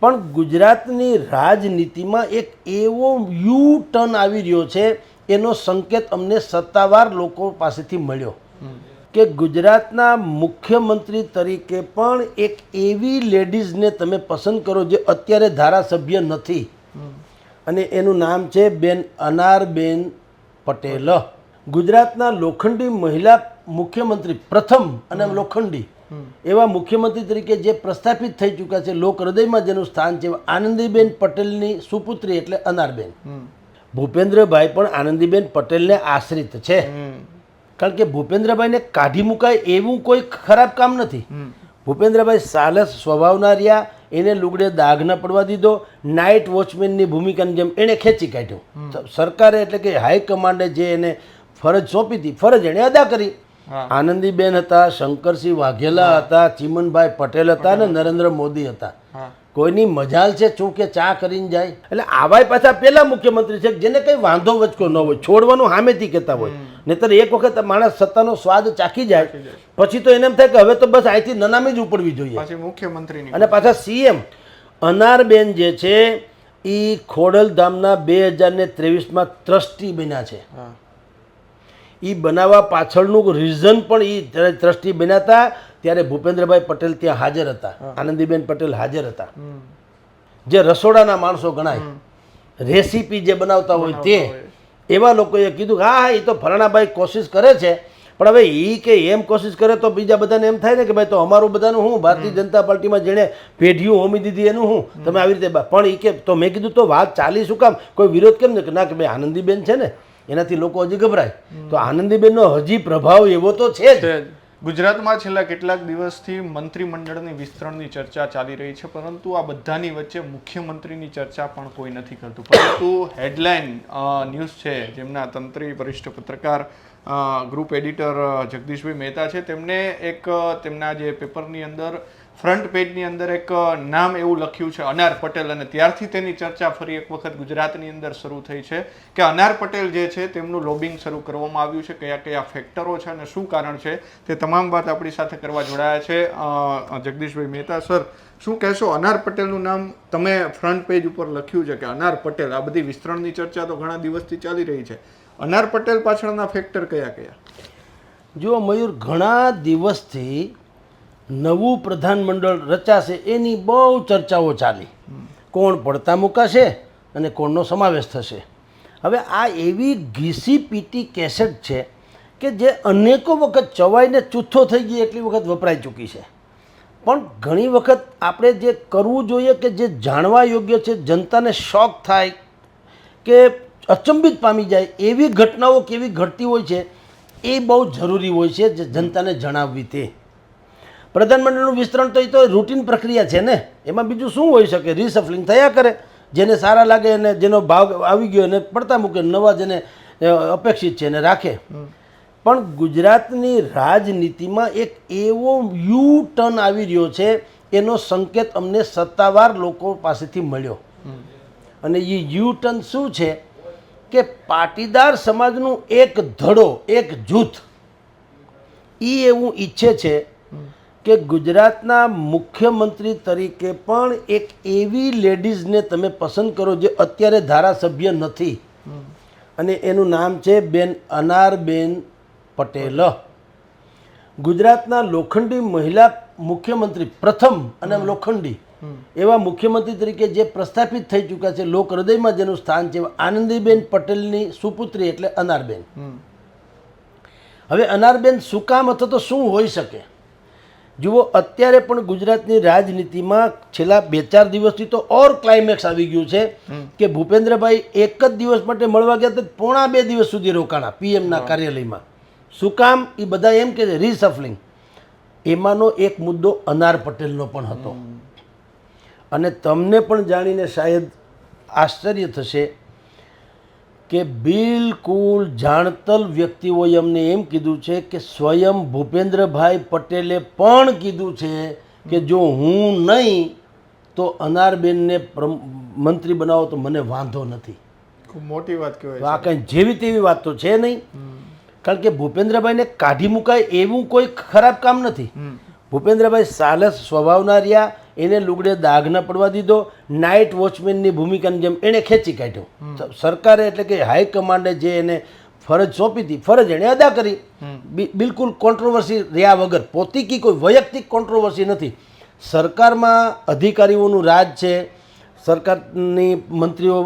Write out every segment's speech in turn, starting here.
પણ ગુજરાતની રાજનીતિમાં એક એવો યુ ટર્ન આવી રહ્યો છે એનો સંકેત અમને સત્તાવાર લોકો પાસેથી મળ્યો. કે ગુજરાતના મુખ્યમંત્રી તરીકે પણ એક એવી લેડીઝને તમે પસંદ કરો જે અત્યારે ધારાસભ્ય નથી. અને એનું નામ છે બેન અનારબેન પટેલ. ગુજરાતના લોખંડી મહિલા મુખ્યમંત્રી પ્રથમ અને લોખંડી. એવા મુખ્યમંત્રી તરીકે જે પ્રસ્થાપિત થઈ ચૂક્યા છે લોક હૃદયમાં જેનું સ્થાન છે આનંદીબેન પટેલની સુપુત્રી એટલે અનારબેન. ભૂપેન્દ્રભાઈ પણ આનંદીબેન પટેલને આશ્રિત છે. કારણ કે ભૂપેન્દ્રભાઈને કાઢી મુકાય એવું કોઈ ખરાબ કામ નથી. ભૂપેન્દ્રભાઈ સાલસ સ્વભાવના રહ્યા એને લુગડે દાગ ન પડવા દીધો નાઇટ વોચમેનની ભૂમિકાની જેમ એણે ખેંચી કાઢ્યો. તો સરકારે એટલે કે હાઈકમાન્ડે જે એને ફરજ સોંપી હતી ફરજ એણે અદા કરી. આનંદીબેન હતા શંકરસિંહ વાઘેલા હતા ચીમનભાઈ પટેલ હતા ને નરેન્દ્ર મોદી હતા. કોઈની મજાલ છે કે ચા કરીને જાય? એટલે આવાય પાછા પેલા મુખ્યમંત્રી છે જેને કંઈ વાંધો વચકો ન હોય છોડવાનું સામેથી કહેતા હોય. નહીતર એક વખત માણસ સત્તાનો સ્વાદ ચાખી જાય પછી તો એને એમ થાય કે હવે તો બસ અહીંથી નનામી જ ઉપડવી જોઈએ. મુખ્યમંત્રી અને પાછા સીએમ અનારબેન જે છે એ ખોડલધામના બે હજાર ને ત્રેવીસમાં ટ્રસ્ટી બન્યા છે. એ બનાવવા પાછળનું રીઝન પણ એ જ્યારે ટ્રસ્ટી બન્યા હતા ત્યારે ભૂપેન્દ્રભાઈ પટેલ ત્યાં હાજર હતા. આનંદીબેન પટેલ હાજર હતા. જે રસોડાના માણસો ગણાય. રેસીપી જે બનાવતા હોય તે. એવા લોકોએ કીધું કે હા હા એ તો ફલાણાભાઈ કોશિશ કરે છે. પણ હવે એ કે એમ કોશિશ કરે તો બીજા બધાને એમ થાય ને કે ભાઈ તો અમારું બધાનું હું? ભારતીય જનતા પાર્ટીમાં જેણે પેઢીઓ હોમી દીધી એનું હું? તમે આવી રીતે પણ એ કે તો મેં કીધું તો વાત ચાલી શું કામ? કોઈ વિરોધ કેમ ને? કે ના કે ભાઈ આનંદીબેન છે ને. એનાથી લોકો હજી ગભરાય. તો આનંદીબેનનો હજી પ્રભાવ એવો તો છે જ. ગુજરાતમાં છેલ્લા કેટલાક દિવસથી મંત્રીમંડળની વિસ્તરણની ચર્ચા ચાલી રહી છે, પરંતુ આ બધાની વચ્ચે મુખ્યમંત્રીની ચર્ચા પણ કોઈ નથી કરતું. પરંતુ હેડલાઇન ન્યૂઝ છે, જેમના તંત્રી, વરિષ્ઠ પત્રકાર ગ્રુપ એડિટર જગદીશભાઈ મહેતા છે, તેમને એક તેમના જે પેપરની અંદર ફ્રન્ટ પેજની અંદર એક નામ એવું લખ્યું છે, અનાર પટેલ, અને ત્યારથી તેની ચર્ચા ફરી એક વખત ગુજરાતની અંદર શરૂ થઈ છે કે અનાર પટેલ જે છે તેમનું લોબિંગ શરૂ કરવામાં આવ્યું છે, કયા કયા ફેક્ટરો છે અને શું કારણ છે, તે તમામ વાત આપણી સાથે કરવા જોડાયા છે. જગદીશભાઈ મહેતા સર, શું કહેશો? અનાર પટેલનું નામ તમે ફ્રન્ટ પેજ ઉપર લખ્યું છે કે અનાર પટેલ, આ બધી વિસ્તરણની ચર્ચા તો ઘણા દિવસથી ચાલી રહી છે. અનાર પટેલ પાછળના ફેક્ટર કયા કયા? જુઓ, મયુર, ઘણા દિવસથી નવું પ્રધાનમંડળ રચાશે એની બહુ ચર્ચાઓ ચાલી. કોણ પડતા મૂકાશે અને કોણનો સમાવેશ થશે. હવે આ એવી ઘીસી પીટી કેસેટ છે કે જે અનેકો વખત ચવાઈને ચૂથો થઈ ગઈ એટલી વખત વપરાઈ ચૂકી છે. પણ ઘણી વખત આપણે જે કરવું જોઈએ કે જે જાણવા યોગ્ય છે, જનતાને શોખ થાય કે અચંબિત પામી જાય, એવી ઘટનાઓ કેવી ઘટતી હોય છે, એ બહુ જરૂરી હોય છે જે જનતાને જણાવવી તે. પ્રધાનમંત્રીનું વિસ્તરણ તો એ તો રૂટીન પ્રક્રિયા છે ને. એમાં બીજું શું હોઈ શકે? રિસફલિંગ થયા કરે. જેને સારા લાગે અને જેનો ભાવ આવી ગયો એને પડતા મૂકે નવા જેને અપેક્ષિત છે એને રાખે. પણ ગુજરાતની રાજનીતિમાં એક એવો યુ ટર્ન આવી રહ્યો છે એનો સંકેત અમને સત્તાવાર લોકો પાસેથી મળ્યો. અને એ યુ ટર્ન શું છે કે પાટીદાર સમાજનું એક ધડો એક જૂથ એ એવું ઈચ્છે છે કે ગુજરાતના મુખ્યમંત્રી તરીકે પણ એક એવી લેડીઝને તમે પસંદ કરો જે અત્યારે ધારાસભ્ય નથી. અને એનું નામ છે બેન અનારબેન પટેલ. ગુજરાતના લોખંડી મહિલા મુખ્યમંત્રી પ્રથમ અને લોખંડી એવા મુખ્યમંત્રી તરીકે જે પ્રસ્થાપિત થઈ ચૂક્યા છે લોક હૃદયમાં જેનું સ્થાન છે આનંદીબેન પટેલની સુપુત્રી એટલે અનારબેન. હવે અનારબેન શું કામ અથવા તો શું હોઈ શકે? જુઓ અત્યારે પણ ગુજરાતની રાજનીતિમાં છેલ્લા બે ચાર દિવસથી તો ઓર ક્લાઇમેક્સ આવી ગયું છે કે ભૂપેન્દ્રભાઈ એક જ દિવસ માટે મળવા ગયા તો પોણા બે દિવસ સુધી રોકાણા પીએમના કાર્યાલયમાં. શું કામ? એ બધા એમ કે રિસફલિંગ એમાંનો એક મુદ્દો અનાર પટેલનો પણ હતો. અને તમને પણ જાણીને શાયદ આશ્ચર્ય થશે કે બિલકુલ જાણતલ વ્યક્તિઓએ અમને એમ કીધું છે કે સ્વયં ભૂપેન્દ્રભાઈ પટેલે પણ કીધું છે કે જો હું નહીં તો અનારબેનને મંત્રી બનાવો તો મને વાંધો નથી. ખૂબ મોટી વાત કહેવાય આ કંઈ જેવી તેવી વાત તો છે નહીં. કારણ કે ભૂપેન્દ્રભાઈને કાઢી મુકાય એવું કોઈ ખરાબ કામ નથી. ભૂપેન્દ્રભાઈ સાલસ સ્વભાવના રહ્યા એને લુગડે દાગ ન પડવા દીધો નાઇટ વોચમેનની ભૂમિકાની જેમ એણે ખેંચી કાઢ્યો. સરકારે એટલે કે હાઈકમાન્ડે જે એને ફરજ સોંપી હતી ફરજ એણે અદા કરી. બિલકુલ કોન્ટ્રોવર્સી રહ્યા વગર પોતીકી કોઈ વૈયક્તિક કોન્ટ્રોવર્સી નથી. સરકારમાં અધિકારીઓનું રાજ છે સરકારની મંત્રીઓ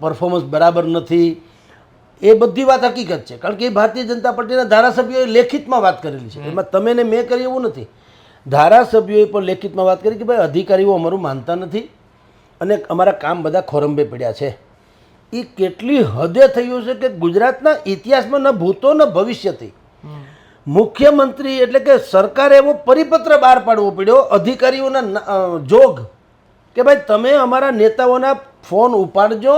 પરફોર્મન્સ બરાબર નથી. એ બધી વાત હકીકત છે. કારણ કે એ ભારતીય જનતા પાર્ટીના ધારાસભ્યોએ લેખિતમાં વાત કરેલી છે. એમાં તમે ને મેં કરી એવું નથી. ધારાસભ્યોએ પણ લેખિતમાં વાત કરી કે ભાઈ અધિકારીઓ અમારું માનતા નથી અને અમારા કામ બધા ખોરંબે પડ્યા છે. એ કેટલી હદે થયું છે કે ગુજરાતના ઇતિહાસમાં ન ભૂતો ન ભવિષ્યથી. મુખ્યમંત્રી એટલે કે સરકારે એવો પરિપત્ર બહાર પાડવો પડ્યો, અધિકારીઓના જોગ કે ભાઈ તમે અમારા નેતાઓના ફોન ઉપાડજો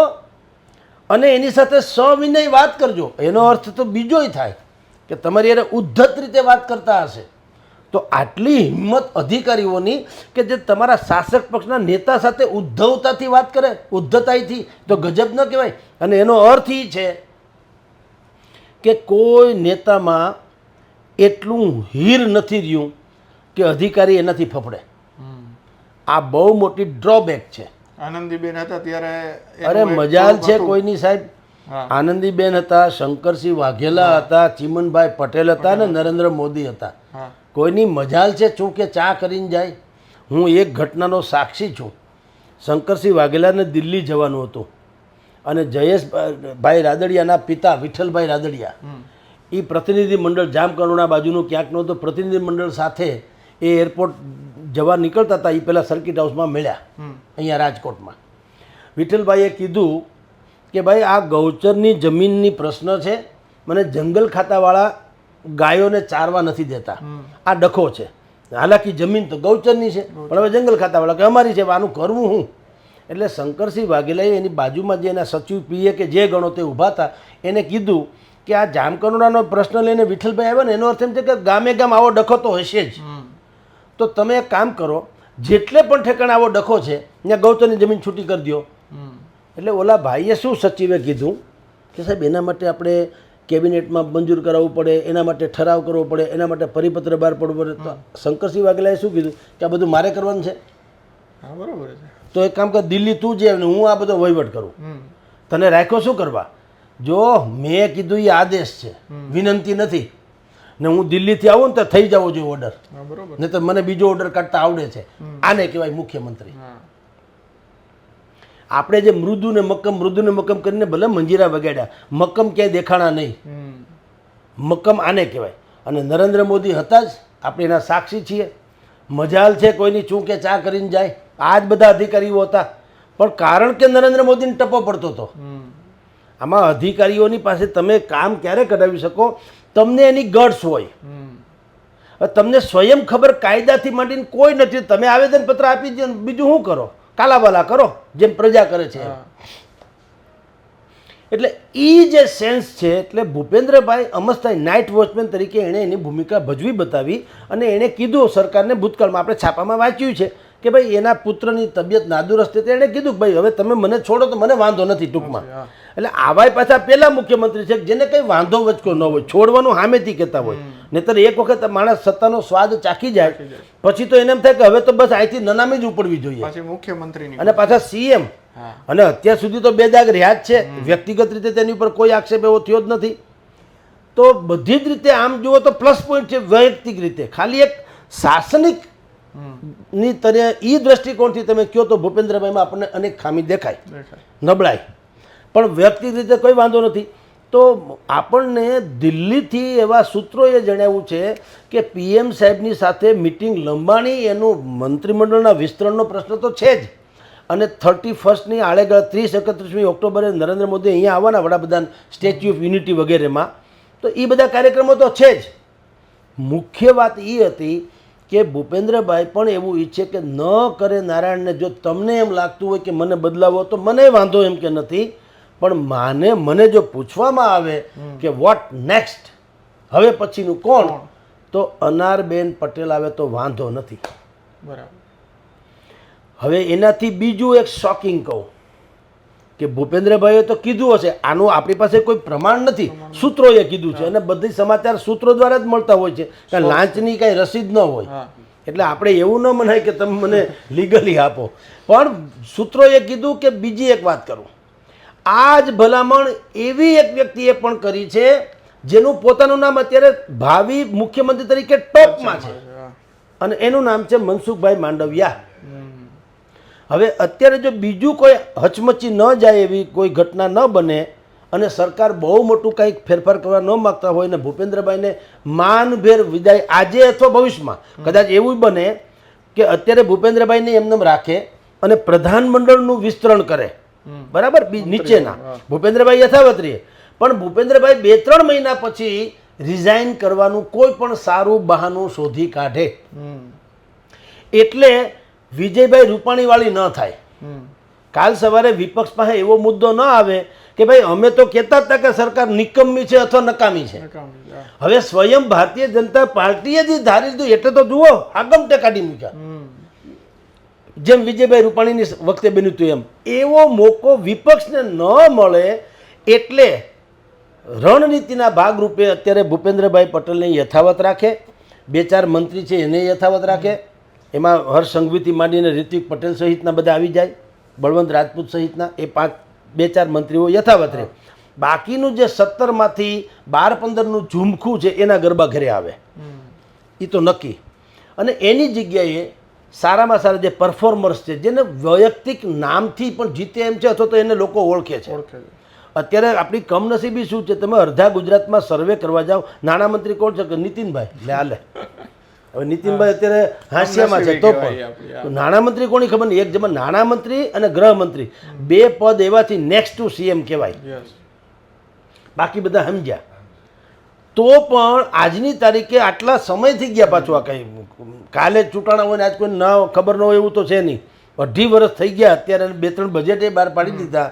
અને એની સાથે સવિનય વાત કરજો. એનો અર્થ તો બીજોય થાય કે તમારી યારે ઉદ્ધત રીતે વાત કરતા હશે. તો આટલી હિંમત અધિકારીઓની કે જે તમારા શાસક પક્ષના નેતા સાથે ઉદ્ધવતાથી વાત કરે ઉદ્ધતાઈથી તો ગજબ ન કહેવાય. અને એનો અર્થ એ છે કે કોઈ નેતામાં એટલું હીર નથી રહ્યું કે અધિકારી એનાથી ફફડે. આ બહુ મોટી ડ્રોબેક છે. આનંદીબેન હતા ત્યારે અરે મજાલ છે. કોઈની સાહેબ? આનંદીબેન હતા શંકરસિંહ વાઘેલા હતા ચીમનભાઈ પટેલ હતા અને નરેન્દ્ર મોદી હતા. કોઈની મજાલ છે છું કે ચા કરીને જાય? હું એક ઘટનાનો સાક્ષી છું. શંકરસિંહ વાઘેલાને દિલ્હી જવાનું હતું. અને જયેશ ભાઈ રાદડિયાના પિતા વિઠ્ઠલભાઈ રાદડિયા. એ પ્રતિનિધિ મંડળ જામકરુણા બાજુનું ક્યાંક નહોતું પ્રતિનિધિ મંડળ સાથે એ એરપોર્ટ જવા નીકળતા હતા. એ પહેલાં સર્કિટ હાઉસમાં મળ્યા. અહીંયા રાજકોટમાં. વિઠ્ઠલભાઈએ કીધું કે ભાઈ આ ગૌચરની જમીનની પ્રશ્ન છે. મને જંગલ ખાતાવાળા ગાયોને ચારવા નથી દેતા. આ ડખો છે. હાલાકી જમીન તો ગૌચરની છે. પણ હવે જંગલ ખાતાવાળા કે અમારી છે આનું કરવું હું? એટલે શંકરસિંહ વાઘેલાએ એની બાજુમાં જે એના સચિવ પીએ કે જે ગણો તે ઊભા હતા એને કીધું કે આ જામકરુણાનો પ્રશ્ન લઈને વિઠ્ઠલભાઈ આવ્યા ને એનો અર્થ એમ છે કે ગામે ગામ આવો ડખો તો હશે જ. તો તમે એક કામ કરો જેટલે પણ ઠેકાણે આવો ડખો છે ત્યાં ગૌચરની જમીન છૂટી કરી દો એટલે ઓલા ભાઈએ શું સચિવે કીધું? કે સાહેબ એના માટે આપણે કેબિનેટમાં મંજૂર કરાવવું પડે એના માટે ઠરાવ કરવો પડે એના માટે પરિપત્ર બહાર પડવો પડે. તો શંકરસિંહ વાઘેલાએ શું કીધું? કે આ બધું મારે કરવાનું છે? હા બરોબર છે. તો એક કામ કર દિલ્હી તું જે હું આ બધો વહીવટ કરું. તને રાખ્યો શું કરવા? જો મેં કીધું એ આદેશ છે. વિનંતી નથી. ને હું દિલ્હીથી આવું ને તો થઈ જવો જોઈએ ઓર્ડર નહીં તો મને બીજો ઓર્ડર કાઢતા આવડે છે. આને કહેવાય મુખ્યમંત્રી. આપણે જે મૃદુ ને મક્કમ મૃદુ ને મક્કમ કરીને ભલે મંજીરા વગાડ્યા મક્કમ ક્યાંય દેખાણા નહીં. મક્કમ આને કહેવાય. અને નરેન્દ્ર મોદી હતા જ આપણે એના સાક્ષી છીએ. મજાલ છે કોઈની ચૂં કે ચા કરીને જાય. આ જ બધા અધિકારીઓ હતા. પણ કારણ કે નરેન્દ્ર મોદીને ટપો પડતો હતો. આમાં અધિકારીઓની પાસે તમે કામ ક્યારે કઢાવી શકો? તમને એની ગટ્સ હોય. તમને સ્વયં ખબર કાયદાથી માંડીને કોઈ નથી. તમે આવેદનપત્ર આપી દો બીજું શું કરો? કાલાબાલા કરો જેમ પ્રજા કરે છે એટલે એ જે સેન્સ છે એટલે ભૂપેન્દ્રભાઈ અમસ્તાઈ નાઇટ વોચમેન તરીકે એણે એની ભૂમિકા ભજવી બતાવી અને એણે કીધું સરકારને ભૂતકાળમાં આપણે છાપામાં વાંચ્યું છે. કે ભાઈ એના પુત્રની તબિયત નાદુરસ્ત હતી એણે કીધું કે ભાઈ હવે તમે મને છોડો તો મને વાંધો નથી ટૂંકમાં. એટલે આવાય પાછા પહેલા મુખ્યમંત્રી છે જેને કંઈ વાંધો વચકો ન હોય છોડવાનું સામેથી કહેતા હોય. નહીતર એક વખત માણસ સત્તાનો સ્વાદ ચાખી જાય પછી તો એને એમ થાય કે હવે તો બસ અહીંથી નનામી જ ઉપડવી જોઈએ. મુખ્યમંત્રી અને પાછા સીએમ. અને અત્યાર સુધી તો બે દાગ રહ્યા જ છે. વ્યક્તિગત રીતે તેની ઉપર કોઈ આક્ષેપ એવો થયો જ નથી. તો બધી જ રીતે આમ જુઓ તો પ્લસ પોઈન્ટ છે વૈયક્તિક રીતે. ખાલી એક શાસનિક. ની તરે એ દ્રષ્ટિકોણથી તમે કહો તો ભૂપેન્દ્રભાઈમાં આપણને અનેક ખામી દેખાય. નબળાય નબળાઈ. પણ વ્યક્તિગત રીતે કોઈ વાંધો નથી. તો આપણને દિલ્હીથી એવા સૂત્રોએ જણાવ્યું છે કે પીએમ સાહેબની સાથે મિટિંગ લંબાણી એનું મંત્રીમંડળના વિસ્તરણનો પ્રશ્ન તો છે જ. અને થર્ટી ફર્સ્ટની આળેગળ ત્રીસ એકત્રીસમી ઓક્ટોબરે નરેન્દ્ર મોદી અહીંયા આવવાના વડાપ્રધાન સ્ટેચ્યુ ઓફ યુનિટી વગેરેમાં. તો એ બધા કાર્યક્રમો તો છે જ. મુખ્ય વાત એ હતી કે ભૂપેન્દ્રભાઈ પણ એવું ઈચ્છે કે ન કરે નારાયણને જો તમને એમ લાગતું હોય કે મને બદલાવો તો મને વાંધો એમ કે નથી. પણ માને મને જો પૂછવામાં આવે કે વોટ નેક્સ્ટ હવે પછીનું કોણ? તો અનારબેન પટેલ આવે તો વાંધો નથી. બરાબર. હવે એનાથી બીજું એક શોકિંગ કહું. કે ભૂપેન્દ્રભાઈએ તો કીધું હશે આનું આપણી પાસે કોઈ પ્રમાણ નથી. સૂત્રોએ કીધું છે અને બધી સમાચાર સૂત્રો દ્વારા જ મળતા હોય છે. કે લાંચની કાંઈ રસીદ ન હોય. એટલે આપણે એવું ન મનાય કે તમે મને લીગલી આપો. પણ સૂત્રોએ કીધું કે બીજી એક વાત કરું. આ જ ભલામણ એવી એક વ્યક્તિએ પણ કરી છે જેનું પોતાનું નામ અત્યારે ભાવિ મુખ્યમંત્રી તરીકે ટોપમાં છે. અને એનું નામ છે મનસુખભાઈ માંડવિયા. હવે અત્યારે જો બીજું કોઈ હચમચી ન જાય એવી કોઈ ઘટના ન બને અને સરકાર બહુ મોટું કંઈક ફેરફાર કરવા ન માગતા હોય ને ભૂપેન્દ્રભાઈને માનભેર વિદાય આજે અથવા ભવિષ્યમાં કદાચ એવું બને કે અત્યારે ભૂપેન્દ્રભાઈને એમને રાખે અને પ્રધાનમંડળનું વિસ્તરણ કરે. બરાબર? નીચેના. ભૂપેન્દ્રભાઈ યથાવત રહીએ પણ ભૂપેન્દ્રભાઈ બે ત્રણ મહિના પછી રિઝાઇન કરવાનું કોઈ પણ સારું બહાનું શોધી કાઢે. એટલે વિજયભાઈ રૂપાણીવાળી ન થાય. કાલ સવારે વિપક્ષ પાસે એવો મુદ્દો ન આવે કે ભાઈ અમે તો કહેતા હતા કે સરકાર નિકમ્મી છે અથવા નકામી છે. હવે સ્વયં ભારતીય જનતા પાર્ટીએ જે ધારી લીધું એટલે તો જુઓ આગમટે કાઢી મૂક્યા. જેમ વિજયભાઈ રૂપાણીની વખતે બન્યું હતું એમ. એવો મોકો વિપક્ષને ન મળે એટલે રણનીતિના ભાગરૂપે અત્યારે ભૂપેન્દ્રભાઈ પટેલને યથાવત રાખે બે ચાર મંત્રી છે એને યથાવત રાખે એમાં હર્ષ સંઘવીથી માંડીને ઋત્વિક પટેલ સહિતના બધા આવી જાય બળવંત રાજપૂત સહિતના એ પાંચ બે ચાર મંત્રીઓ યથાવત રહે. બાકીનું જે સત્તરમાંથી બાર પંદરનું ઝુમખું છે એના ગરબા ઘરે આવે. એ તો નક્કી. અને એની જગ્યાએ સારામાં સારા જે પરફોર્મર્સ છે જેને વૈયક્તિક નામથી પણ જીતે એમ છે અથવા તો એને લોકો ઓળખે છે. અત્યારે આપણી કમનસીબી શું છે તમે અડધા ગુજરાતમાં સર્વે કરવા જાઓ નાણામંત્રી કોણ છે કે નીતિનભાઈ? લે હાલે. હવે નીતિનભાઈ અત્યારે હાસ્યમાં છે તો પણ. નાણામંત્રી કોની ખબર નહીં? એક જમા નાણામંત્રી અને ગૃહમંત્રી. બે પદ એવાથી નેક્સ્ટ ટુ સીએમ કહેવાય. બાકી બધા સમજ્યા. તો પણ આજની તારીખે આટલા સમય થઈ ગયા પાછું આ કંઈ કાલે જ ચૂંટાણા હોય ને આજ કોઈ ન ખબર ન હોય એવું તો છે નહીં. અઢી વર્ષ થઈ ગયા અત્યારે બે ત્રણ બજેટે બહાર પાડી દીધા.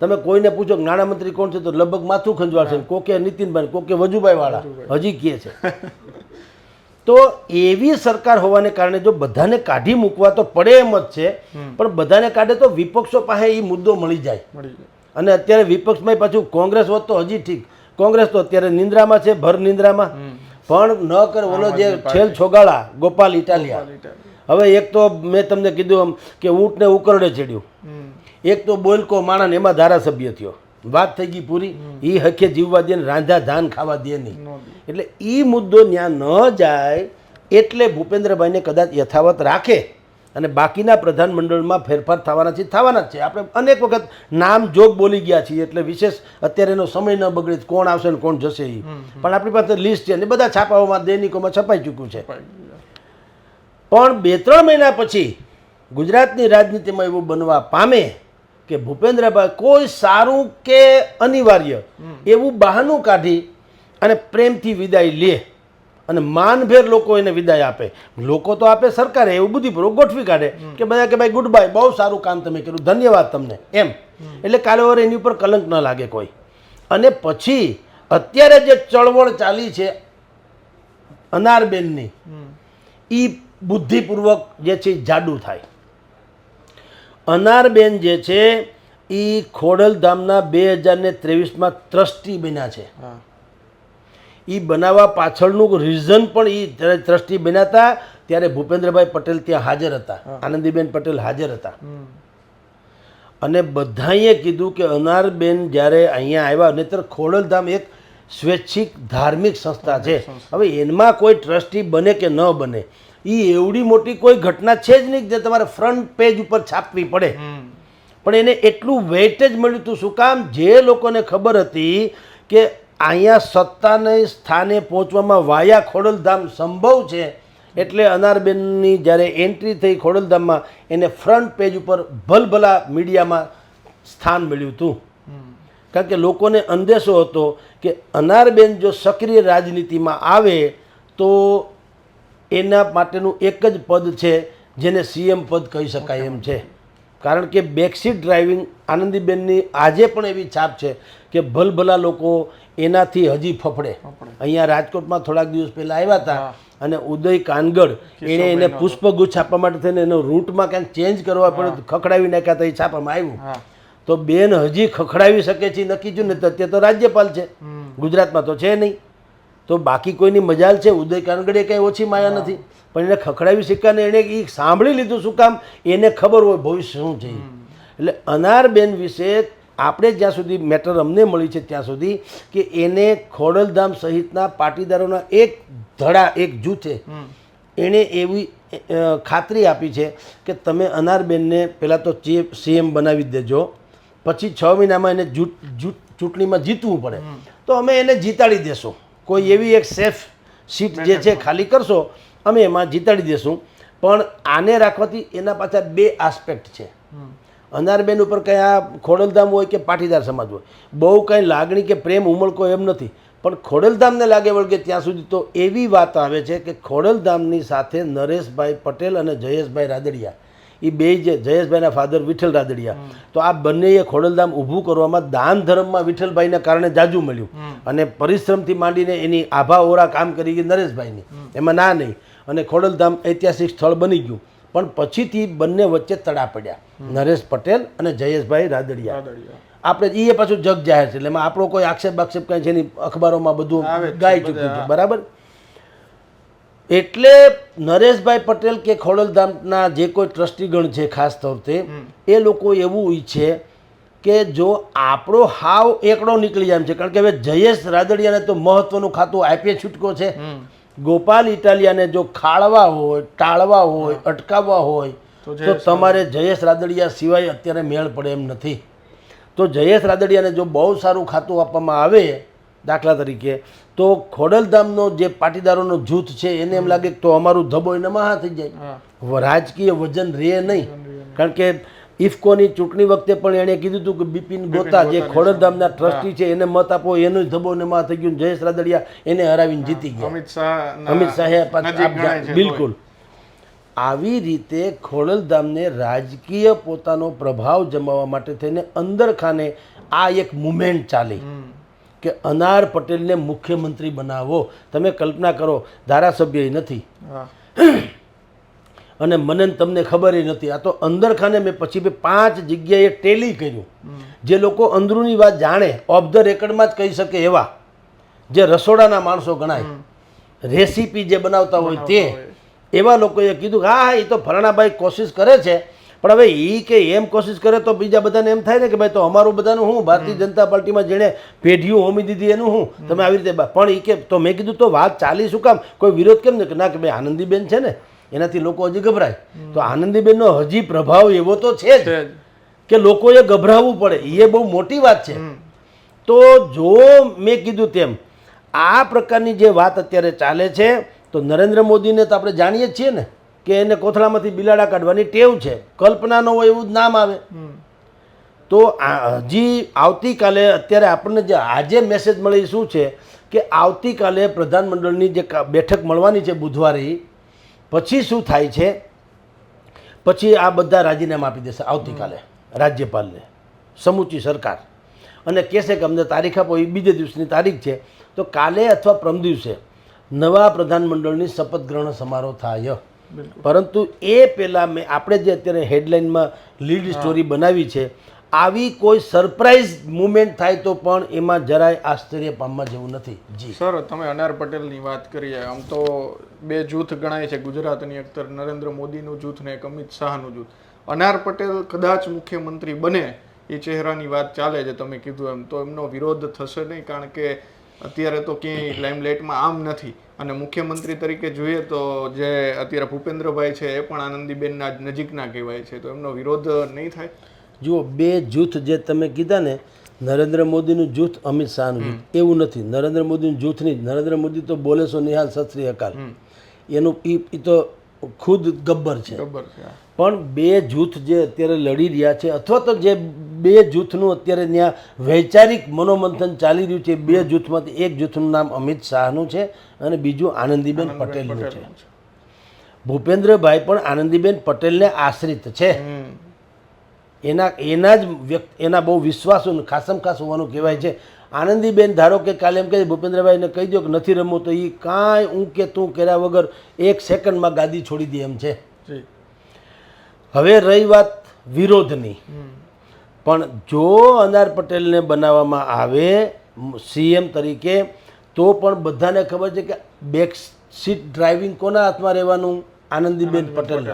તમે કોઈને પૂછો કે નાણામંત્રી કોણ છે તો લગભગ માથું ખંજવાળશે કોકે નીતિનભાઈ કોકે વજુભાઈ વાળા. હજી કહે છે. તો એવી સરકાર હોવાને કારણે જો બધાને કાઢી મૂકવા તો પડે એમ જ છે પણ બધાને કાઢે તો વિપક્ષો પાસે એ મુદ્દો મળી જાય. અને અત્યારે વિપક્ષમાં પાછું કોંગ્રેસ હોત તો હજી ઠીક. કોંગ્રેસ તો અત્યારે નિંદ્રામાં છે ભર નિંદ્રામાં. પણ ન કર ઓલો જે છેલ છોગાળા ગોપાલ ઇટાલિયા. હવે એક તો મેં તમને કીધું એમ કે ઊંટને ઉકરડે ચડ્યું. એક તો બોલકો માણસ એમાં ધારાસભ્ય થયો. વાત થઈ ગઈ પૂરી. એ હકે જીવવા દે ને રાંધા ધાન ખાવા દે નહીં. એટલે એ મુદ્દો ત્યાં ન જાય એટલે ભૂપેન્દ્રભાઈને કદાચ યથાવત રાખે અને બાકીના પ્રધાનમંડળમાં ફેરફાર થવાના છે થવાના જ છે. આપણે અનેક વખત નામ જોગ બોલી ગયા છીએ એટલે વિશેષ અત્યારે એનો સમય ન બગડે કોણ આવશે ને કોણ જશે એ પણ આપણી પાસે લિસ્ટ છે ને બધા છાપાઓમાં દૈનિકોમાં છપાઈ ચૂક્યું છે. પણ બે ત્રણ મહિના પછી ગુજરાતની રાજનીતિમાં એવું બનવા પામે કે ભૂપેન્દ્રભાઈ કોઈ સારું કે અનિવાર્ય એવું બહાનું કાઢી અને પ્રેમથી વિદાય લે અને માનભેર લોકો એને વિદાય આપે. લોકો તો આપે સરકારે એવું બુદ્ધિપૂર્વક ગોઠવી કાઢે કે બધા કે ભાઈ ગુડ બાય બહુ સારું કામ તમે કર્યું. ધન્યવાદ તમને. એમ. એટલે કાલે વર એની ઉપર કલંક ન લાગે કોઈ. અને પછી અત્યારે જે ચળવળ ચાલી છે અનારબેનની એ બુદ્ધિપૂર્વક જે છે જાડું થાય. અનારબેન જે છે એ ખોડલધામના બે હજાર ને ત્રેવીસમાં ટ્રસ્ટી બન્યા છે. એ બનાવવા પાછળનું રીઝન પણ એ જ્યારે ટ્રસ્ટી બન્યા હતા ત્યારે ભૂપેન્દ્રભાઈ પટેલ ત્યાં હાજર હતા. આનંદીબેન પટેલ હાજર હતા. અને બધાએ કીધું કે અનારબેન જ્યારે અહીંયા આવ્યા નહીતર ખોડલધામ એક સ્વૈચ્છિક ધાર્મિક સંસ્થા છે. હવે એમાં કોઈ ટ્રસ્ટી બને કે ન બને એ એવડી મોટી કોઈ ઘટના છે જ નહીં જે તમારે ફ્રન્ટ પેજ ઉપર છાપવી પડે. પણ એને એટલું વેઇટેજ મળ્યું હતું. શું કામ? જે લોકોને ખબર હતી કે અહીંયા સત્તાને સ્થાને પહોંચવામાં વાયા ખોડલધામ સંભવ છે એટલે અનારબેનની જ્યારે એન્ટ્રી થઈ ખોડલધામમાં એને ફ્રન્ટ પેજ ઉપર ભલભલા મીડિયામાં સ્થાન મળ્યું હતું. કારણ કે લોકોને અંદેશો હતો કે અનારબેન જો સક્રિય રાજનીતિમાં આવે તો એના માટેનું એક જ પદ છે જેને સીએમ પદ કહી શકાય એમ છે. કારણ કે બેકસીટ ડ્રાઇવિંગ આનંદીબેનની આજે પણ એવી છાપ છે કે ભલભલા લોકો એનાથી હજી ફફડે. અહીંયા રાજકોટમાં થોડાક દિવસ પહેલાં આવ્યા હતા અને ઉદય કાનગડ એણે એને પુષ્પગુચ્છ આપવા માટે થઈને એનો રૂટમાં ક્યાંક ચેન્જ કરવા પડે ખખડાવી નાખ્યા તો એ છાપામાં આવ્યું. તો બેન હજી ખખડાવી શકે છે નક્કી છું ને તો અત્યારે તો રાજ્યપાલ છે. ગુજરાતમાં તો છે નહીં. તો બાકી કોઈની મજાલ છે? ઉદય કાનગડે કંઈ ઓછી માયા નથી. પણ એને ખખડાવી શીખ્યા એણે એ સાંભળી લીધું શું કામ? એને ખબર હોય ભવિષ્ય શું છે. એટલે અનારબેન વિશે આપણે જ્યાં સુધી મેટર અમને મળી છે ત્યાં સુધી કે એને ખોડલધામ સહિતના પાટીદારોના એક ધડા એક જૂથે એણે એવી ખાતરી આપી છે કે તમે અનારબેનને પહેલાં તો સીએમ બનાવી દેજો પછી છ મહિનામાં એને જૂટ જૂટ ચૂંટણીમાં જીતવું પડે. તો અમે એને જીતાડી દેશું. કોઈ એવી એક સેફ સીટ જે છે ખાલી કરશો અમે એમાં જીતાડી દેશું. પણ આને રાખવાથી એના પાછળ બે આસ્પેક્ટ છે. અનારબેન ઉપર કંઈ આ ખોડલધામ હોય કે પાટીદાર સમાજ હોય બહુ કંઈ લાગણી કે પ્રેમ ઉમળકો એમ નથી. પણ ખોડલધામને લાગે વળગે ત્યાં સુધી તો એવી વાત આવે છે કે ખોડલધામની સાથે નરેશભાઈ પટેલ અને જયેશભાઈ રાદડિયા એ બે જે જયેશભાઈના ફાધર વિઠ્ઠલ રાદડિયા. તો આ બંનેએ ખોડલધામ ઊભું કરવામાં દાન ધર્મમાં વિઠ્ઠલભાઈને કારણે જાજુ મળ્યું. અને પરિશ્રમથી માંડીને એની આભા ઓરા કામ કરી ગઈ નરેશભાઈની. એમાં ના નહીં. અને ખોડલધામ ઐતિહાસિક સ્થળ બની ગયું. પણ પછીથી બંને વચ્ચે તડા પડ્યા. નરેશ પટેલ અને જયેશભાઈ રાદડિયા. આપણે એ પાછું જગ જાહેર છે. એટલે એમાં આપણો કોઈ આક્ષેપ આક્ષેપ કાંઈ છે નહીં. અખબારોમાં બધું ગાઈ ચૂક્યું છે. બરાબર? એટલે નરેશભાઈ પટેલ કે ખોડલધામના જે કોઈ ટ્રસ્ટીગણ છે ખાસ તौरતે એ લોકો એવું ઈચ્છે કે જો આપણો હાવ એકડો નીકળી જાય છે. કારણ કે હવે જયેશ રાદડિયાને તો મહત્વનું ખાતું આપીએ છૂટકો છે. ગોપાલ ઇટાલિયાને જો ખાળવા હોય ટાળવા હોય અટકાવવા હોય તો તો તમારે જયેશ રાદડિયા સિવાય અત્યારે મેળ પડે એમ નથી. તો જયેશ રાદડિયાને જો બહુ સારું ખાતું આપવામાં આવે દાખલા તરીકે. તો ખોડલધામનો જે પાટીદારોનો જૂથ છે એને એમ લાગે કે તો અમારું ધબો એને મહા થઈ જાય. રાજકીય વજન રહે નહીં. કારણ કે ઇફકોની ચૂંટણી વખતે પણ એણે કીધું હતું કે બિપિન ગોતા જે ખોડલધામના ટ્રસ્ટી છે એને મત આપો એનો ધબો ને માં થઈ ગયું જયેશ રાદડિયા એને હરાવીને જીતી ગયા. અમિત શાહ અમિત શાહે બિલકુલ. આવી રીતે ખોડલધામને રાજકીય પોતાનો પ્રભાવ જમાવવા માટે થઈને અંદર ખાને આ એક મુમેન્ટ ચાલી. કે અનાર પટેલને મુખ્યમંત્રી બનાવો. તમે કલ્પના કરો ધારાસભ્ય નથી. અને મને તમને ખબર નથી. આ તો અંદર ખાને મેં પછી પાંચ જગ્યાએ ટેલી કર્યું. જે લોકો અંદરૂની વાત જાણે ઓફ ધ રેકર્ડમાં જ કહી શકે એવા. જે રસોડાના માણસો ગણાય. રેસીપી જે બનાવતા હોય તે. એવા લોકોએ કીધું કે હા હા એ તો ફલાણાભાઈ કોશિશ કરે છે. પણ હવે એ કે એમ કોશિશ કરે તો બીજા બધાને એમ થાય ને કે ભાઈ તો અમારું બધાનું હું ભારતીય જનતા પાર્ટીમાં જેણે પેઢીઓ હોમી દીધી એનું હું. તમે આવી રીતે પણ એ કે તો મેં કીધું તો વાત ચાલી શું કામ? કોઈ વિરોધ કેમ ને કે ના કે ભાઈ આનંદીબેન છે ને એનાથી લોકો હજી ગભરાય. તો આનંદીબેનનો હજી પ્રભાવ એવો તો છે જ છે જ. કે લોકોએ ગભરાવવું પડે. એ બહુ મોટી વાત છે. તો જો મેં કીધું તેમ આ પ્રકારની જે વાત અત્યારે ચાલે છે તો નરેન્દ્ર મોદીને તો આપણે જાણીએ જ છીએ ને. કે એને કોથળામાંથી બિલાડા કાઢવાની ટેવ છે. કલ્પના ન હોય એવું જ નામ આવે. તો હજી આવતીકાલે અત્યારે આપણને જે આજે મેસેજ મળે શું છે કે આવતીકાલે પ્રધાનમંડળની જે બેઠક મળવાની છે બુધવારે પછી શું થાય છે? પછી આ બધા રાજીનામા આપી દેશે આવતીકાલે રાજ્યપાલને સમૂચી સરકાર. અને કહેશે કે અમને તારીખ આપો એ બીજે દિવસની તારીખ છે. તો કાલે અથવા પ્રમ દિવસે નવા પ્રધાનમંડળની શપથ ગ્રહણ સમારોહ થાય. પરંતુ એ પહેલાં મેં આપણે જે અત્યારે હેડલાઇનમાં લીડ સ્ટોરી બનાવી છે આવી કોઈ સરપ્રાઇઝ મુમેન્ટ થાય તો પણ એમાં જરાય આશ્ચર્ય પામવા જેવું નથી. જી. સર તમે અનાર પટેલની વાત કરીએ આમ તો બે જૂથ ગણાય છે ગુજરાતની અખતર નરેન્દ્ર મોદીનું જૂથ ને એક અમિત શાહનું જૂથ. અનાર પટેલ કદાચ મુખ્યમંત્રી બને એ ચહેરાની વાત ચાલે છે તમે કીધું એમ. તો એમનો વિરોધ થશે નહીં કારણ કે અત્યારે તો ક્યાંય લાઇમલાઇટમાં આમ નથી. અને મુખ્યમંત્રી તરીકે જોઈએ તો જે અત્યારે ભૂપેન્દ્રભાઈ છે એ પણ આનંદીબેનના જ નજીકના કહેવાય છે. તો એમનો વિરોધ નહીં થાય? જુઓ બે જૂથ જે તમે કીધા ને નરેન્દ્ર મોદીનું જૂથ અમિત શાહનું જૂથ એવું નથી. નરેન્દ્ર મોદીનું જૂથ નહીં. નરેન્દ્ર મોદી તો બોલે છો નિહાલ સત શ્રી અકાલ. એનું ઈ તો ખુદ ગબ્બર છે. ખબર છે. પણ બે જૂથ જે અત્યારે લડી રહ્યા છે અથવા તો જે બે જૂથનું અત્યારે ત્યાં વૈચારિક મનોમંથન ચાલી રહ્યું છે બે જૂથમાંથી એક જૂથનું નામ અમિત શાહનું છે અને બીજું આનંદીબેન પટેલનું છે. ભૂપેન્દ્રભાઈ પણ આનંદીબેન પટેલને આશ્રિત છે. એના એના જ વ્યક્ત એના બહુ વિશ્વાસ ખાસમ ખાસ હોવાનું કહેવાય છે. આનંદીબેન ધારો કે કાલે એમ કહે ભૂપેન્દ્રભાઈને કહી દો કે નથી રમવું તો એ કાંઈ હું કે તું કર્યા વગર એક સેકન્ડમાં ગાદી છોડી દે એમ છે. હવે રહી વાત વિરોધની. પણ જો અનાર પટેલને બનાવવામાં આવે સીએમ તરીકે તો પણ બધાને ખબર છે કે બેક સીટ ડ્રાઇવિંગ કોના હાથમાં રહેવાનું? આનંદીબેન પટેલ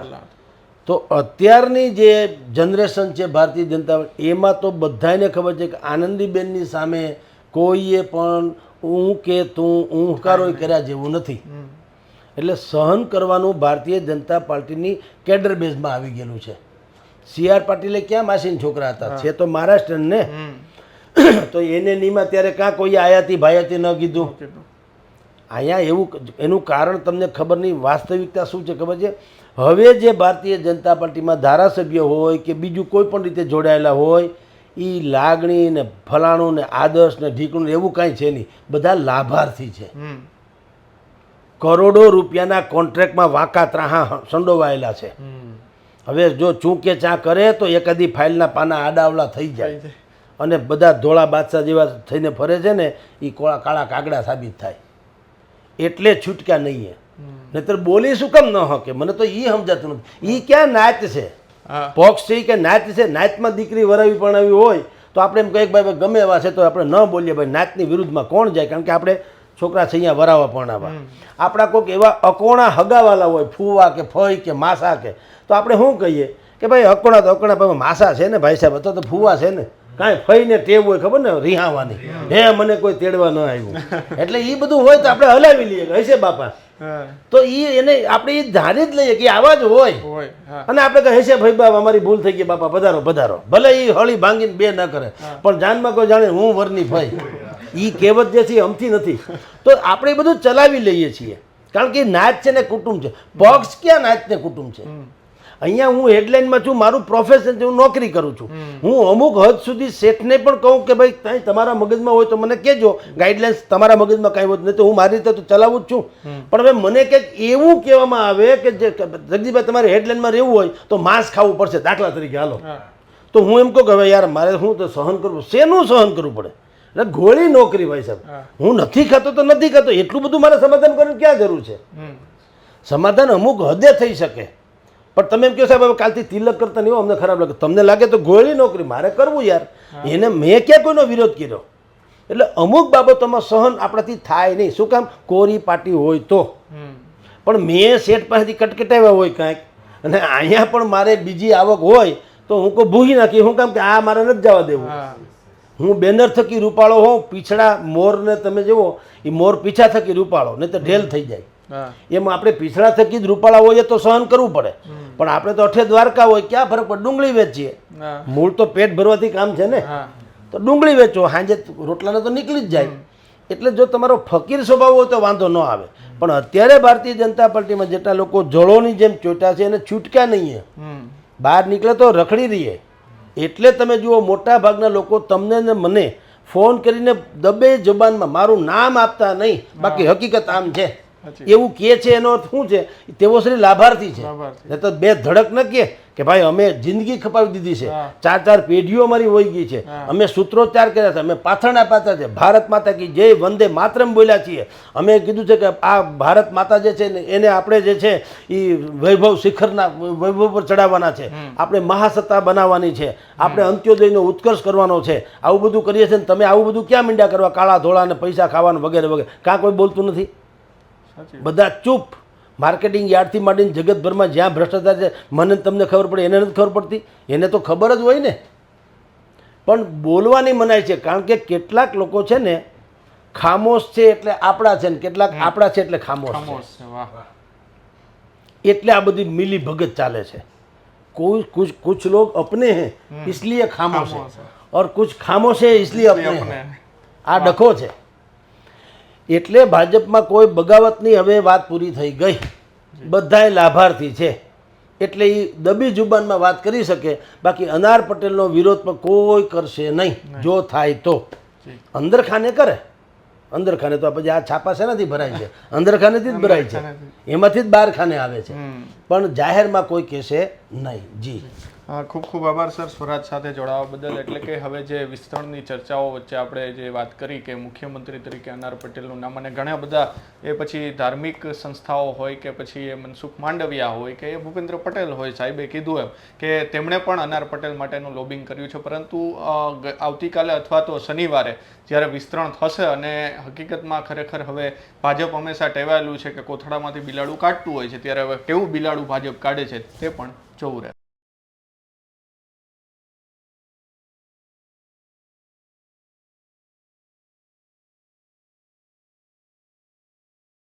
તો અત્યારની જે જનરેશન છે ભારતીય જનતા એમાં તો બધાને ખબર છે કે આનંદીબેનની સામે કોઈએ પણ હું કે તું ઊંકારો કર્યા જેવું નથી. એટલે સહન કરવાનું ભારતીય જનતા પાર્ટીની કેડર બેઝમાં આવી ગયેલું છે. સી આર પાટીલે ક્યાં માસીન છોકરા હતા? છે તો મહારાષ્ટ્ર ને તો એને નીમાં ત્યારે કાં કોઈ આયાતી ભાયાતી ન કીધું? અહીંયા એવું એનું કારણ તમને ખબર નહીં વાસ્તવિકતા શું છે ખબર છે? હવે જે ભારતીય જનતા પાર્ટીમાં ધારાસભ્ય હોય કે બીજું કોઈ પણ રીતે જોડાયેલા હોય એ લાગણી ને ફલાણું ને આદર્શ ને ઢીકણું એવું કાંઈ છે નહીં. બધા લાભાર્થી છે. કરોડો રૂપિયાના કોન્ટ્રાક્ટમાં વાંકા ત્રાહા સંડોવાયેલા છે. હવે જો ચૂંકે ચા કરે તો એકાદી ફાઇલના પાના આડાવલા થઈ જાય. અને બધા ધોળા બાદશાહ જેવા થઈને ફરે છે ને એ કોળા કાળા કાગડા સાબિત થાય. એટલે છૂટક્યા નહીં એ નહીતર બોલી શું કેમ ન હકે? મને તો એ સમજાતું નથી. એ ક્યાં નાચ છે? પોક્ષ છે કે નાચ છે? નાચમાં દીકરી વરાવી પરણાવી હોય તો આપણે એમ કહીએ કે ભાઈ ગમે એવા છે તો આપણે ન બોલીએ. ભાઈ નાચની વિરુદ્ધમાં કોણ જાય? કારણ કે આપણે છોકરા છે અહીંયા વરાવા પરણાવા. આપણા કોઈક એવા અકોણા હગાવાલા હોય ફૂવા કે ફઈ કે માસા કે તો આપણે શું કહીએ? કે ભાઈ અકોણા તો અકોણા ભાઈ માસા છે ને ભાઈ સાહેબ? તો તો ફૂવા છે ને? કાંઈ ફઈને ટેવ હોય ખબર ને? રિહાવાની. હે મને કોઈ તેડવા ન આવ્યું. એટલે એ બધું હોય તો આપણે હલાવી લઈએ હશે બાપા? તો એ એને આપણે એ ધારી જ લઈએ કે આવા જ હોય. હોય અને આપણે કહે છે ભાઈ બાપ અમારી ભૂલ થઈ ગઈ બાપા પધારો પધારો. ભલે એ હળી ભાંગીને બે ન કરે પણ જાનમાં કોઈ જાણે હું વરની ભાઈ એ કહેવત જે છે અમથી નથી. તો આપણે એ બધું ચલાવી લઈએ છીએ. કારણ કે નાચ છે ને કુટુંબ છે. પક્ષ ક્યાં નાચ ને કુટુંબ છે? અહીંયા હું હેડલાઇનમાં છું મારું પ્રોફેશન છે હું નોકરી કરું છું. હું અમુક હદ સુધી શેઠને પણ કહું કે ભાઈ કાંઈ તમારા મગજમાં હોય તો મને કહેજો. ગાઈડલાઇન્સ તમારા મગજમાં કાંઈ હોય નહીં તો હું મારી રીતે તો ચલાવું જ છું. પણ હવે મને કંઈક એવું કહેવામાં આવે કે જે જગદીશભાઈ તમારે હેડલાઇનમાં રહેવું હોય તો માંસ ખાવું પડશે. દાખલા તરીકે હાલો. તો હું એમ કહું કે હવે યાર મારે હું તો સહન કરવું શેનું સહન કરવું પડે? એટલે ગોળી નોકરી ભાઈ સાહેબ. હું. નથી ખાતો તો નથી ખાતો એટલું બધું મારે સમાધાન કરવાની ક્યાં જરૂર છે? સમાધાન અમુક હદે થઈ શકે. પણ તમે એમ કહો સાહેબ હવે કાલથી તિલક કરતા નહીં અમને ખરાબ લાગે. તમને લાગે તો ગોળી નોકરી મારે કરવું યાર. એને મેં ક્યાં કોઈનો વિરોધ કર્યો? એટલે અમુક બાબતોમાં સહન આપણાથી થાય નહીં. શું કામ? કોરી પાટી હોય તો. પણ મેં શેઠ પાસેથી કટકટાવ્યા હોય કાંઈક અને અહીંયા પણ મારે બીજી આવક હોય તો હું કોઈ ભૂગી નાખી. હું કામ કે આ મારે નથી જવા દેવું. હા બેનર થકી રૂપાળો હોઉં પીછડા મોરને તમે જુઓ એ મોર પીછા થકી રૂપાળો નહીં તો ઢેલ થઈ જાય. એમ આપણે પીછડા થકી જ રૂપાળા હોઈએ તો સહન કરવું પડે. પણ આપણે તો અઠે દ્વારકા હોય ક્યાં ફરક પડે? ડુંગળી વેચીએ. મૂળ તો પેટ ભરવાથી કામ છે ને. તો ડુંગળી વેચો સાંજે રોટલાને તો નીકળી જ જાય. એટલે જો તમારો ફકીર સ્વભાવ હોય તો વાંધો ન આવે. પણ અત્યારે ભારતીય જનતા પાર્ટીમાં જેટલા લોકો જળોની જેમ ચોટ્યા છે એને છૂટક્યા નહીં બહાર નીકળે તો રખડી રહીએ. એટલે તમે જુઓ મોટા ભાગના લોકો તમને ને મને ફોન કરીને દબે જબાનમાં મારું નામ આપતા નહીં. બાકી હકીકત આમ છે. એવું કહે છે એનો અર્થ શું છે? તેઓ શ્રી લાભાર્થી છે. નહીં તો બે ધડક ન કહે કે ભાઈ અમે જિંદગી ખપાવી દીધી છે. ચાર ચાર પેઢીઓ અમારી હોઈ ગઈ છે. અમે સૂત્રોચ્ચાર કર્યા છે. અમે પાથરણા પાતા છે. ભારત માતા કી જય વંદે માતરમ બોલ્યા છીએ. અમે કીધું છે કે આ ભારત માતા જે છે ને એને આપણે જે છે એ વૈભવ શિખરના વૈભવ પર ચડાવવાના છે. આપણે મહાસત્તા બનાવવાની છે. આપણે અંત્યોદયનો ઉત્કર્ષ કરવાનો છે. આવું બધું કરીએ છીએ ને તમે આવું બધું ક્યાં મીંડ્યા કરવા? કાળા ધોળા ને પૈસા ખાવાનું વગેરે વગેરે. કાં કોઈ બોલતું નથી? બધા ચૂપ. માર્કેટિંગ યાર્ડથી માંડીને જગતભરમાં જ્યાં ભ્રષ્ટાચાર છે મને ને તમને ખબર પડે એને નથી ખબર પડતી એને તો ખબર જ હોય ને પણ બોલવાની મનાય છે કારણ કે કેટલાક લોકો છે ને ખામોશ છે એટલે આપણા છે ને કેટલાક આપણા છે એટલે ખામોશ છે ખામોશ છે વાહ એટલે આ બધી મિલી ભગત ચાલે છે કોઈ कुछ कुछ लोग अपने हैं इसलिए खामोश खामोश है और कुछ खामोश है इसलिए अपने अपने हैं આ ડખો છે એટલે ભાજપમાં કોઈ બગાવતની હવે વાત પૂરી થઈ ગઈ. બધાએ લાભાર્થી છે. એટલે એ દબી જુબાનમાં વાત કરી શકે. બાકી અનાર પટેલનો વિરોધ પણ કોઈ કરશે નહીં. જો થાય તો. અંદરખાને કરે. અંદરખાને તો પછી આ છાપા શેનાથી ભરાય છે? અંદરખાનેથી જ ભરાય છે. એમાંથી જ બહારખાને આવે છે. પણ જાહેરમાં કોઈ કહેશે નહીં. જી. ખૂબ ખૂબ આભાર, સર, સ્વરાજ સાથે જોડાવા બદલ. એટલે કે હવે જે વિસ્તરણની ચર્ચાઓ વચ્ચે આપણે જે વાત કરી કે મુખ્યમંત્રી તરીકે અનાર પટેલનું નામ અને ઘણા બધા એ પછી ધાર્મિક સંસ્થાઓ હોય કે પછી એ મનસુખ માંડવિયા હોય કે એ ભૂપેન્દ્ર પટેલ હોય, સાહેબે કીધું એમ કે તેમણે પણ અનાર પટેલ માટેનું લોબિંગ કર્યું છે. પરંતુ આવતીકાલે અથવા તો શનિવારે જ્યારે વિસ્તરણ થશે અને હકીકતમાં ખરેખર હવે ભાજપ હંમેશા ટેવાયેલું છે કે કોથળામાંથી બિલાડું કાઢતું હોય છે, ત્યારે હવે કેવું બિલાડું ભાજપ કાઢે છે તે પણ જોવું રહે